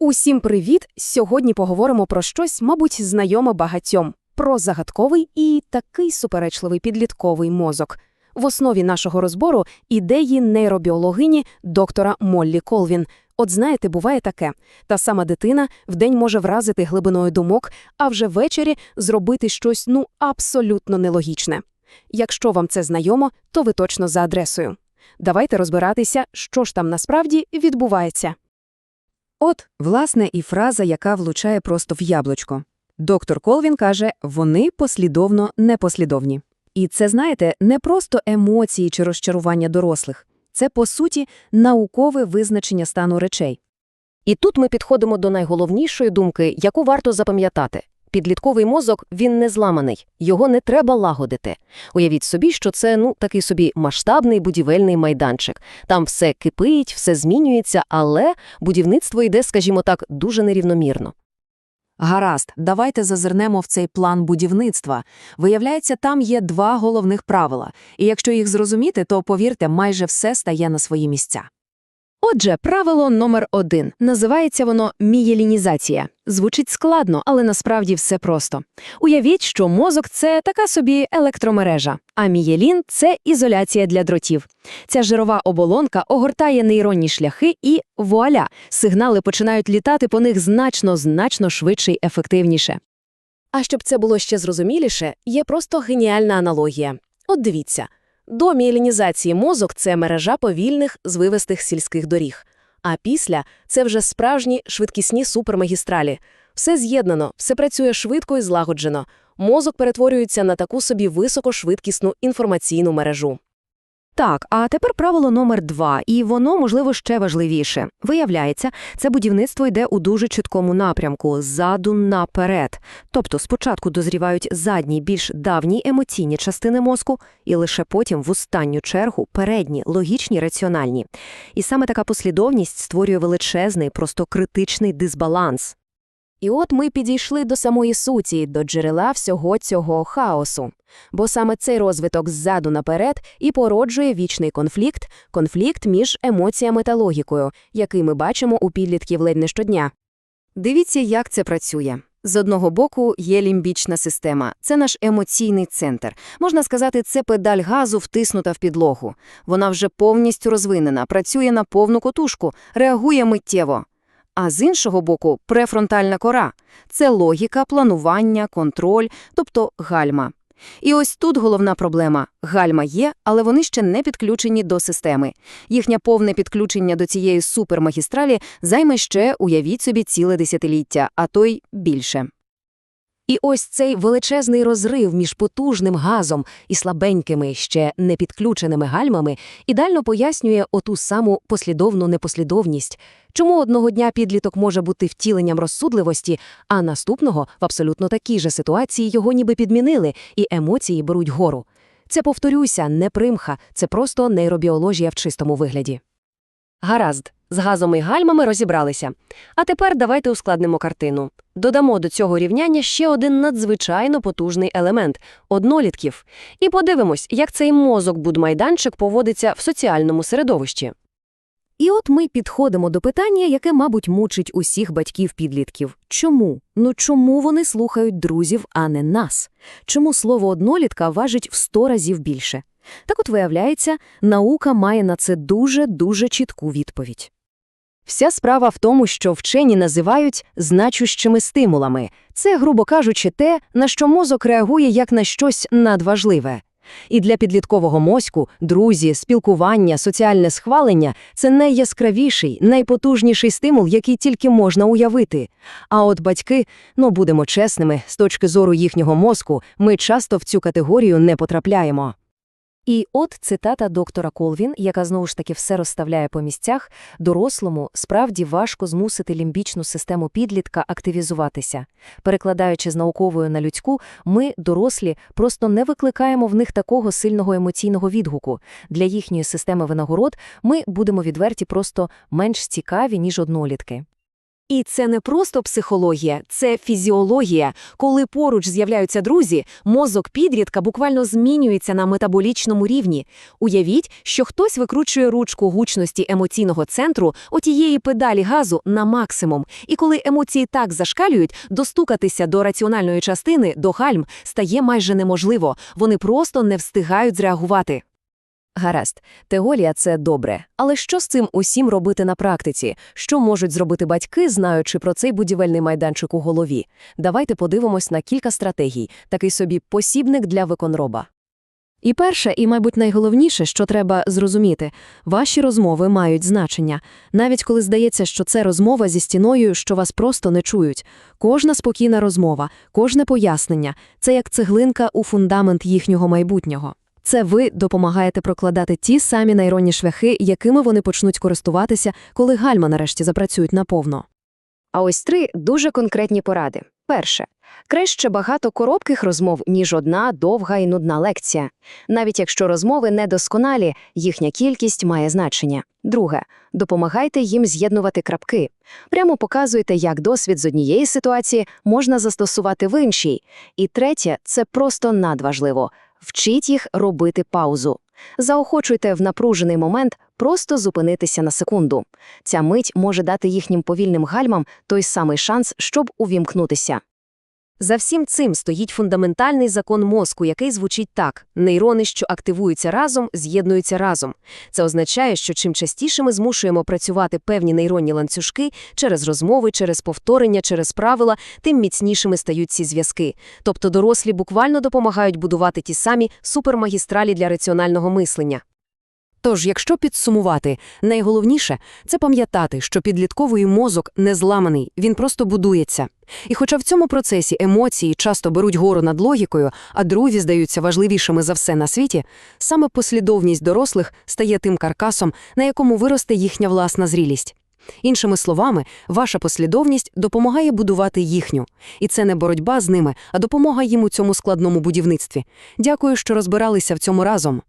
Усім привіт! Сьогодні поговоримо про щось, мабуть, знайоме багатьом – про загадковий і такий суперечливий підлітковий мозок. В основі нашого розбору – ідеї нейробіологині доктора Моллі Колвін. От знаєте, буває таке. Та сама дитина вдень може вразити глибиною думок, а вже ввечері зробити щось, ну, абсолютно нелогічне. Якщо вам це знайомо, то ви точно за адресою. Давайте розбиратися, що ж там насправді відбувається. От, власне, і фраза, яка влучає просто в яблучко. Доктор Колвін каже, вони послідовно непослідовні. І це, знаєте, не просто емоції чи розчарування дорослих. Це, по суті, наукове визначення стану речей. І тут ми підходимо до найголовнішої думки, яку варто запам'ятати. Підлітковий мозок, він не зламаний, його не треба лагодити. Уявіть собі, що це, ну, такий собі масштабний будівельний майданчик. Там все кипить, все змінюється, але будівництво йде, скажімо так, дуже нерівномірно. Гаразд, давайте зазирнемо в цей план будівництва. Виявляється, там є два головних правила, і якщо їх зрозуміти, то, повірте, майже все стає на свої місця. Отже, правило номер один. Називається воно мієлінізація. Звучить складно, але насправді все просто. Уявіть, що мозок – це така собі електромережа, а мієлін – це ізоляція для дротів. Ця жирова оболонка огортає нейронні шляхи і вуаля! Сигнали починають літати по них значно-значно швидше й ефективніше. А щоб це було ще зрозуміліше, є просто геніальна аналогія. От дивіться. До мієлінізації мозок – це мережа повільних, звивистих сільських доріг. А після – це вже справжні швидкісні супермагістралі. Все з'єднано, все працює швидко і злагоджено. Мозок перетворюється на таку собі високошвидкісну інформаційну мережу. Так, а тепер правило номер два, і воно, можливо, ще важливіше. Виявляється, це будівництво йде у дуже чіткому напрямку – ззаду наперед. Тобто спочатку дозрівають задні, більш давні емоційні частини мозку, і лише потім, в останню чергу, передні, логічні, раціональні. І саме така послідовність створює величезний, просто критичний дисбаланс. І от ми підійшли до самої суті, до джерела всього цього хаосу. Бо саме цей розвиток ззаду наперед і породжує вічний конфлікт, конфлікт між емоціями та логікою, який ми бачимо у підлітків ледь не щодня. Дивіться, як це працює. З одного боку є лімбічна система. Це наш емоційний центр. Можна сказати, це педаль газу втиснута в підлогу. Вона вже повністю розвинена, працює на повну котушку, реагує миттєво. А з іншого боку, префронтальна кора – це логіка, планування, контроль, тобто гальма. І ось тут головна проблема. Гальма є, але вони ще не підключені до системи. Їхнє повне підключення до цієї супермагістралі займе ще, уявіть собі, ціле десятиліття, а то й більше. І ось цей величезний розрив між потужним газом і слабенькими, ще не підключеними гальмами ідеально пояснює оту саму послідовну непослідовність. Чому одного дня підліток може бути втіленням розсудливості, а наступного в абсолютно такій же ситуації його ніби підмінили, і емоції беруть гору. Це, повторюся, не примха, це просто нейробіологія в чистому вигляді. Гаразд, з газом і гальмами розібралися. А тепер давайте ускладнимо картину. Додамо до цього рівняння ще один надзвичайно потужний елемент – однолітків. І подивимось, як цей мозок-будмайданчик поводиться в соціальному середовищі. І от ми підходимо до питання, яке, мабуть, мучить усіх батьків-підлітків. Чому? Ну чому вони слухають друзів, а не нас? Чому слово «однолітка» важить в сто разів більше? Так от виявляється, наука має на це дуже-дуже чітку відповідь. Вся справа в тому, що вчені називають значущими стимулами. Це, грубо кажучи, те, на що мозок реагує як на щось надважливе. І для підліткового мозку друзі, спілкування, соціальне схвалення – це найяскравіший, найпотужніший стимул, який тільки можна уявити. А от батьки, ну будемо чесними, з точки зору їхнього мозку, ми часто в цю категорію не потрапляємо. І от цитата доктора Колвін, яка знову ж таки все розставляє по місцях, дорослому справді важко змусити лімбічну систему підлітка активізуватися. Перекладаючи з науковою на людську, ми, дорослі, просто не викликаємо в них такого сильного емоційного відгуку. Для їхньої системи винагород ми будемо відверті просто менш цікаві, ніж однолітки. І це не просто психологія, це фізіологія. Коли поруч з'являються друзі, мозок підлітка буквально змінюється на метаболічному рівні. Уявіть, що хтось викручує ручку гучності емоційного центру отієї педалі газу на максимум. І коли емоції так зашкалюють, достукатися до раціональної частини, до гальм, стає майже неможливо. Вони просто не встигають зреагувати. Гаразд, теорія – це добре. Але що з цим усім робити на практиці? Що можуть зробити батьки, знаючи про цей будівельний майданчик у голові? Давайте подивимось на кілька стратегій, такий собі посібник для виконроба. І перше, і, мабуть, найголовніше, що треба зрозуміти – ваші розмови мають значення. Навіть коли здається, що це розмова зі стіною, що вас просто не чують. Кожна спокійна розмова, кожне пояснення – це як цеглинка у фундамент їхнього майбутнього. Це ви допомагаєте прокладати ті самі нейронні шляхи, якими вони почнуть користуватися, коли гальма нарешті запрацюють наповно. А ось три дуже конкретні поради. Перше. Краще багато коротких розмов, ніж одна довга і нудна лекція. Навіть якщо розмови недосконалі, їхня кількість має значення. Друге. Допомагайте їм з'єднувати крапки. Прямо показуйте, як досвід з однієї ситуації можна застосувати в іншій. І третє – це просто надважливо. Вчіть їх робити паузу. Заохочуйте в напружений момент просто зупинитися на секунду. Ця мить може дати їхнім повільним гальмам той самий шанс, щоб увімкнутися. За всім цим стоїть фундаментальний закон мозку, який звучить так: нейрони, що активуються разом, з'єднуються разом. Це означає, що чим частіше ми змушуємо працювати певні нейронні ланцюжки через розмови, через повторення, через правила, тим міцнішими стають ці зв'язки. Тобто дорослі буквально допомагають будувати ті самі супермагістралі для раціонального мислення. Тож, якщо підсумувати, найголовніше – це пам'ятати, що підлітковий мозок не зламаний, він просто будується. І хоча в цьому процесі емоції часто беруть гору над логікою, а друзі здаються важливішими за все на світі, саме послідовність дорослих стає тим каркасом, на якому виросте їхня власна зрілість. Іншими словами, ваша послідовність допомагає будувати їхню. І це не боротьба з ними, а допомога їм у цьому складному будівництві. Дякую, що розбиралися в цьому разом.